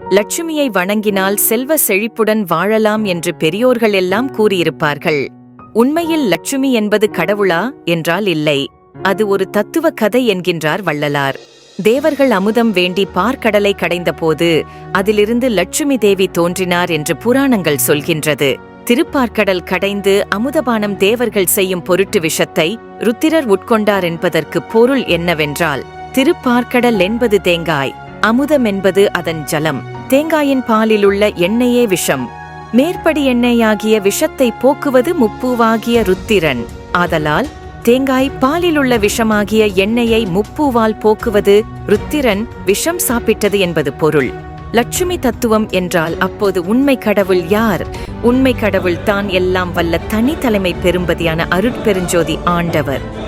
லட்சுமியை வணங்கினால் செல்வ செழிப்புடன் வாழலாம் என்று பெரியோர்கள் எல்லாம் கூறியிருப்பார்கள். உண்மையில் லட்சுமி என்பது கடவுளா? என்றால் இல்லை. அது ஒரு தத்துவ கதை என்கின்றார் வள்ளலார். தேவர்கள் அமுதம் வேண்டி பார்க்கடலை கடைந்தபோது அதிலிருந்து லட்சுமி தேவி தோன்றினார் என்று புராணங்கள் சொல்கின்றது. திருப்பார்க்கடல் கடைந்து அமுதபானம் தேவர்கள் செய்யும் பொருட்டு விஷத்தை ருத்திரர் உட்கொண்டார் என்பதற்கு பொருள் என்னவென்றால் திருப்பார்க்கடல் என்பது தேங்காய். அமுதம் என்பது அதன் ஜலம். தேங்காயின் பாலிலுள்ள எண்ணெயே விஷம். மேற்படி எண்ணெயாகிய விஷத்தை போக்குவது முப்பூவாகிய ருத்திரன். ஆதலால் தேங்காய் பாலிலுள்ள விஷமாகிய எண்ணெயை முப்பூவால் போக்குவது ருத்திரன் விஷம் சாப்பிட்டது என்பது பொருள். லட்சுமி தத்துவம் என்றால் அப்போது உண்மை கடவுள் யார்? உண்மை கடவுள் தான் எல்லாம் வல்ல தனி தலைமை பெரும்பதியான அருட்பெருஞ்சோதி ஆண்டவர்.